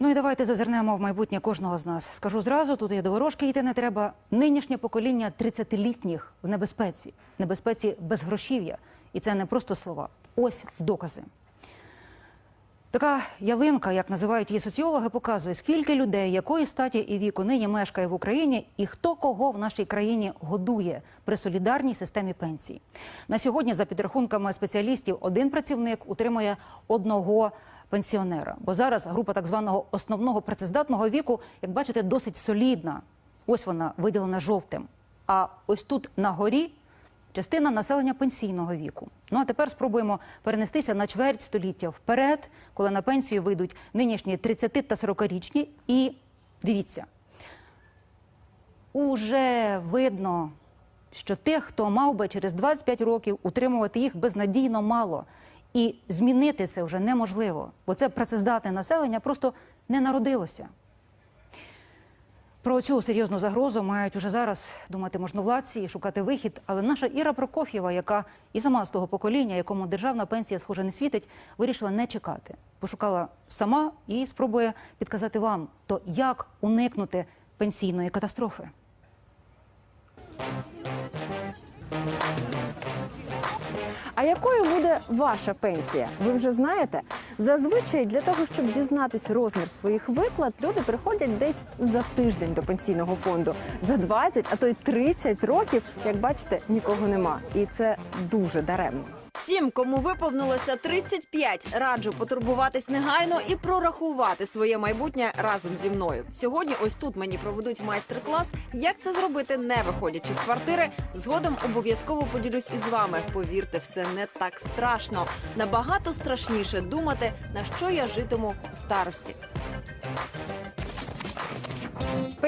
Ну і давайте зазирнемо в майбутнє кожного з нас. Скажу зразу, тут і до йти не треба. Нинішнє покоління 30-літніх в небезпеці, небезпеці безгрошів'я. І це не просто слова. Ось докази. Така ялинка, як називають її соціологи, показує, скільки людей, якої статі і віку нині мешкає в Україні, і хто кого в нашій країні годує при солідарній системі пенсій. На сьогодні, за підрахунками спеціалістів, один працівник утримує одного пенсіонера. Бо зараз група так званого основного працездатного віку, як бачите, досить солідна. Ось вона виділена жовтим. А ось тут на горі частина населення пенсійного віку. Ну а тепер спробуємо перенестися на чверть століття вперед, коли на пенсію вийдуть нинішні 30 та 40-річні. І дивіться, уже видно, що тих, хто мав би через 25 років утримувати їх безнадійно мало. І змінити це вже неможливо, бо це працездатне населення просто не народилося. Про цю серйозну загрозу мають уже зараз думати можновладці і шукати вихід. Але наша Іра Прокоф'єва, яка і сама з того покоління, якому державна пенсія схоже не світить, вирішила не чекати. Пошукала сама і спробує підказати вам, то як уникнути пенсійної катастрофи. А якою буде ваша пенсія? Ви вже знаєте? Зазвичай для того, щоб дізнатись розмір своїх виплат, люди приходять десь за тиждень до пенсійного фонду. За 20, а то й 30 років, як бачите, нікого нема. І це дуже даремно. Всім, кому виповнилося 35, раджу потурбуватись негайно і прорахувати своє майбутнє разом зі мною. Сьогодні ось тут мені проведуть майстер-клас, як це зробити, не виходячи з квартири. Згодом обов'язково поділюсь із вами. Повірте, все не так страшно. Набагато страшніше думати, на що я житиму у старості.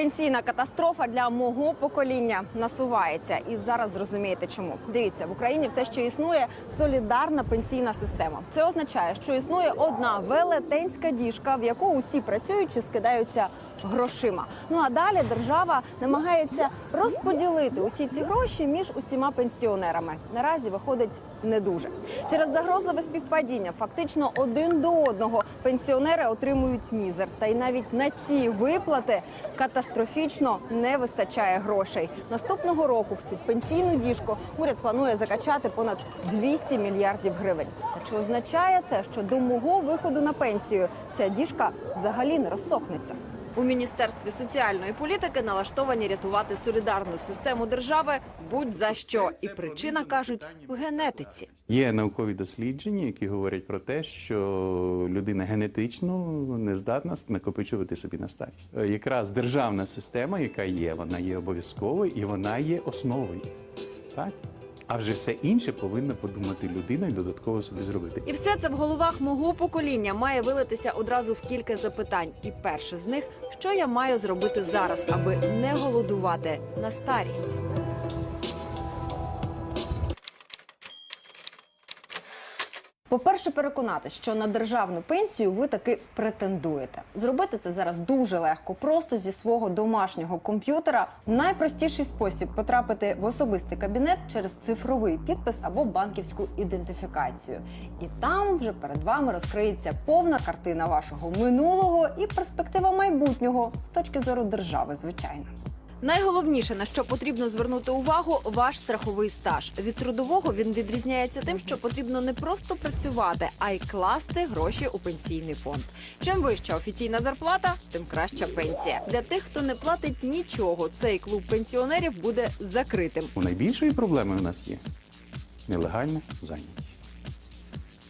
Пенсійна катастрофа для мого покоління насувається, і зараз зрозумієте, чому. Дивіться, в Україні все ще існує солідарна пенсійна система. Це означає, що існує одна велетенська діжка, в яку усі працюючи скидаються грошима. Ну а далі держава намагається розподілити усі ці гроші між усіма пенсіонерами. Наразі виходить не дуже через загрозливе співпадіння. Фактично один до одного пенсіонери отримують мізер. Та й навіть на ці виплати катастрофічно не вистачає грошей. Наступного року в цю пенсійну діжку уряд планує закачати понад 200 мільярдів гривень. Та чи означає це, що до мого виходу на пенсію ця діжка взагалі не розсохнеться? У міністерстві соціальної політики налаштовані рятувати солідарну систему держави будь-за що. І причина кажуть в генетиці. Є наукові дослідження, які говорять про те, що людина генетично не здатна накопичувати собі на старість. Е, Якраз державна система, яка є, вона є обов'язковою і вона є основою. Так? А вже все інше повинна подумати людина і додатково собі зробити. І все це в головах мого покоління має вилитися одразу в кілька запитань. І перше з них, що я маю зробити зараз, аби не голодувати на старість. По-перше, переконати, що на державну пенсію ви таки претендуєте. Зробити це зараз дуже легко, просто зі свого домашнього комп'ютера. Найпростіший спосіб потрапити в особистий кабінет через цифровий підпис або банківську ідентифікацію. І там вже перед вами розкриється повна картина вашого минулого і перспектива майбутнього з точки зору держави, звичайно. Найголовніше на що потрібно звернути увагу, ваш страховий стаж. Від трудового він відрізняється тим, що потрібно не просто працювати, а й класти гроші у пенсійний фонд. Чим вища офіційна зарплата, тим краща пенсія. Для тих, хто не платить нічого, цей клуб пенсіонерів буде закритим. У найбільшої проблеми в нас є нелегальна зайнятість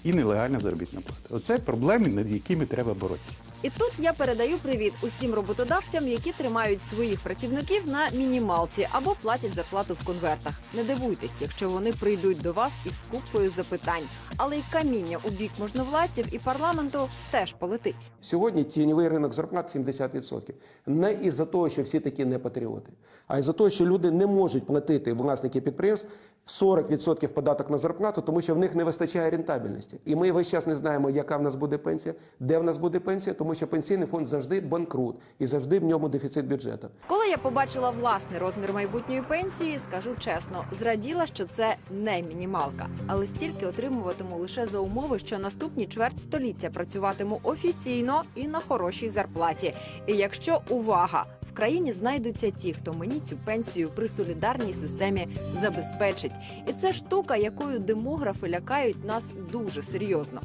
і нелегальна заробітна плата. Оце проблеми, над якими треба боротися. І тут я передаю привіт усім роботодавцям, які тримають своїх працівників на мінімалці або платять зарплату в конвертах. Не дивуйтесь, якщо вони прийдуть до вас із купою запитань. Але й каміння у бік можновладців і парламенту теж полетить. Сьогодні тіньовий ринок зарплат 70%. Не із-за того, що всі такі не патріоти, а із-за того, що люди не можуть платити власники підприємств 40% податок на зарплату, тому що в них не вистачає рентабельності. І ми весь час не знаємо, яка в нас буде пенсія, де в нас буде пенсія, тому що пенсійний фонд завжди банкрут і завжди в ньому дефіцит бюджету. Коли я побачила власний розмір майбутньої пенсії, скажу чесно, зраділа, що це не мінімалка, але стільки отримуватиму лише за умови, що наступні чверть століття працюватиму офіційно і на хорошій зарплаті. І якщо увага. В країні знайдуться ті, хто мені цю пенсію при солідарній системі забезпечить, і це штука, якою демографи лякають нас дуже серйозно.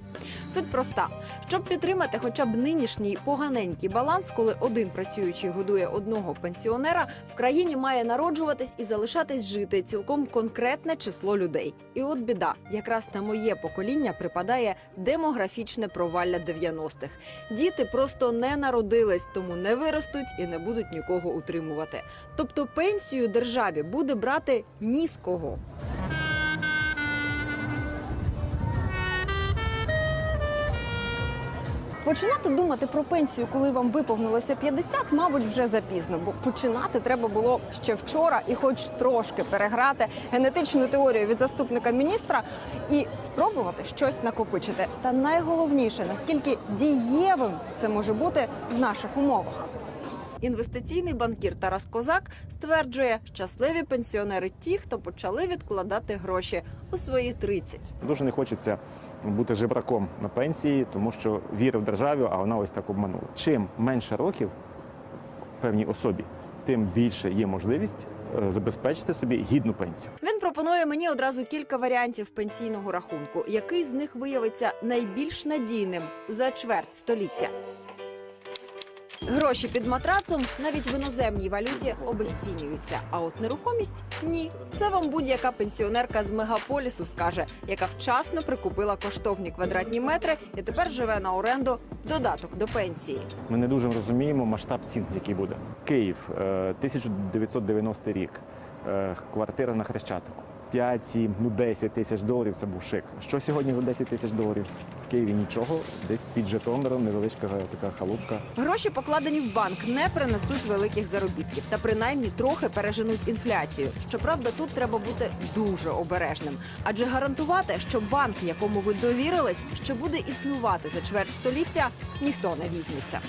Суть проста: щоб підтримати хоча б нинішній поганенький баланс, коли один працюючий годує одного пенсіонера, в країні має народжуватись і залишатись жити цілком конкретне число людей. І от біда, якраз на моє покоління припадає демографічне провалля 90-х. Діти просто не народились, тому не виростуть і не будуть нікого утримувати. Тобто пенсію державі буде брати ні з кого. Починати думати про пенсію, коли вам виповнилося 50, мабуть, вже запізно, бо починати треба було ще вчора і хоч трошки переграти генетичну теорію від заступника міністра і спробувати щось накопичити. Та найголовніше, наскільки дієвим це може бути в наших умовах. Інвестиційний банкір Тарас Козак стверджує, щасливі пенсіонери ті, хто почали відкладати гроші у свої 30. Дуже не хочеться бути жебраком на пенсії, тому що вірив державі, а вона ось так обманула. Чим менше років певній особі, тим більше є можливість е, забезпечити собі гідну пенсію. Він пропонує мені одразу кілька варіантів пенсійного рахунку, який з них виявиться найбільш надійним за чверть століття. Гроші під матрацом навіть в іноземній валюті обезцінюються. А от нерухомість ні. Це вам будь-яка пенсіонерка з мегаполісу скаже, яка вчасно прикупила коштовні квадратні метри і тепер живе на оренду додаток до пенсії. Ми не дуже розуміємо масштаб цін, який буде. Київ, е, 1990 рік, е, квартира на Хрещатику. 5, 7, ну 10 тисяч доларів це був шик. Що сьогодні за 10 тисяч доларів? Києві нічого, десь під Житомиром невеличка така халупка. Гроші, покладені в банк, не принесуть великих заробітків та принаймні трохи переженуть інфляцію. Щоправда, тут треба бути дуже обережним, адже гарантувати, що банк, якому ви довірились, що буде існувати за чверть століття, ніхто не візьметься.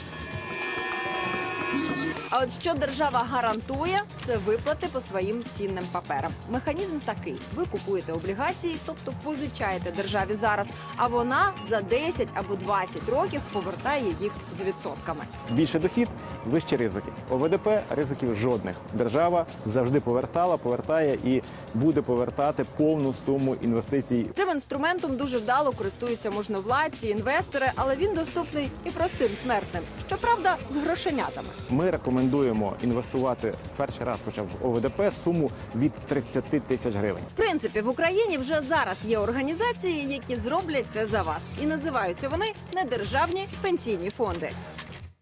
А от що держава гарантує, це виплати по своїм цінним паперам. Механізм такий: ви купуєте облігації, тобто позичаєте державі зараз, а вона за 10 або 20 років повертає їх з відсотками. Більше дохід, вищі ризики. ОВДП ризиків жодних. Держава завжди повертала, повертає і буде повертати повну суму інвестицій Цим інструментом дуже вдало користуються можновладці, інвестори, але він доступний і простим смертним. Щоправда, з грошенятами. Ми рекомендуємо інвестувати перший раз, хоча б в ОВДП, суму від 30 тисяч гривень. В принципі, в Україні вже зараз є організації, які зроблять це за вас, і називаються вони недержавні пенсійні фонди.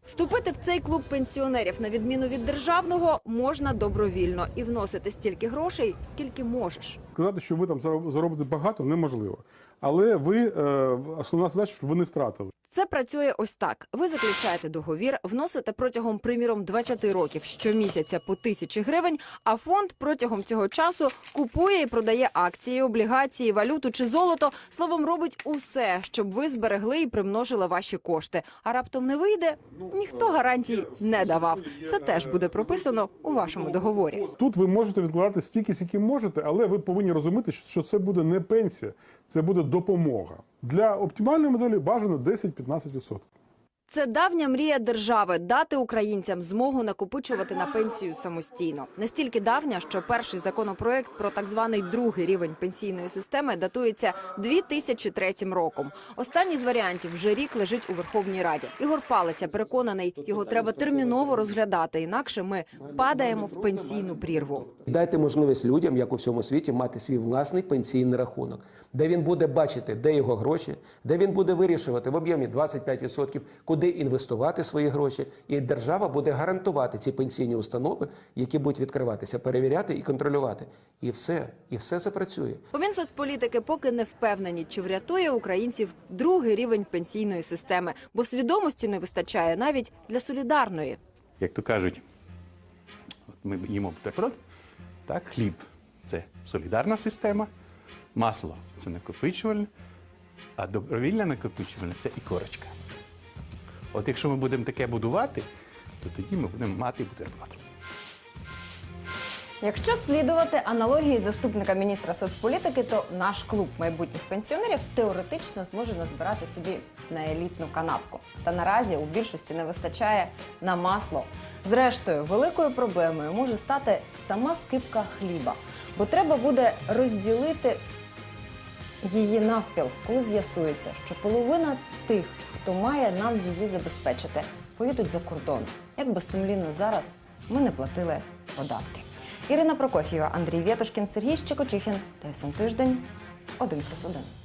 Вступити в цей клуб пенсіонерів на відміну від державного можна добровільно і вносити стільки грошей, скільки можеш. Сказати, що ви там зароб- заробите багато, неможливо. Але ви е, основна задача, щоб ви не втратили. Це працює ось так: ви заключаєте договір, вносите протягом, приміром, 20 років щомісяця по тисячі гривень. А фонд протягом цього часу купує і продає акції, облігації, валюту чи золото. Словом, робить усе, щоб ви зберегли і примножили ваші кошти. А раптом не вийде, ніхто гарантій не давав. Це теж буде прописано у вашому договорі. Тут ви можете відкладати стільки, скільки можете, але ви повинні розуміти, що це буде не пенсія, це буде допомога. Для оптимальної моделі бажано 10-15%. Це давня мрія держави дати українцям змогу накопичувати на пенсію самостійно. Настільки давня, що перший законопроект про так званий другий рівень пенсійної системи датується 2003 роком. Останній з варіантів вже рік лежить у Верховній Раді. Ігор Палиця переконаний, його треба терміново розглядати, інакше ми падаємо в пенсійну прірву. Дайте можливість людям, як у всьому світі, мати свій власний пенсійний рахунок, де він буде бачити, де його гроші, де він буде вирішувати в об'ємі 25%, куди інвестувати свої гроші, і держава буде гарантувати ці пенсійні установи, які будуть відкриватися, перевіряти і контролювати. І все, і все запрацює. У Мінсоцполітики поки не впевнені, чи врятує українців другий рівень пенсійної системи, бо свідомості не вистачає навіть для солідарної. Як то кажуть, ми їмо бутерброд, так, хліб. це солідарна система, масло це накопичувальне, а добровільне накопичувальне це і корочка. От якщо ми будемо таке будувати, то тоді ми будемо мати бутерброд. Якщо слідувати аналогії заступника міністра соцполітики, то наш клуб майбутніх пенсіонерів теоретично зможе назбирати собі на елітну канапку. Та наразі у більшості не вистачає на масло. Зрештою, великою проблемою може стати сама скипка хліба, бо треба буде розділити її навпіл, коли з'ясується, що половина тих, хто має нам її забезпечити, поїдуть за кордон. Як би сумлінно зараз ми не платили податки. Ірина Прокоф'єва, Андрій Вєтушкін, Сергій Щекочихін, ТСН Тиждень, 1+,1.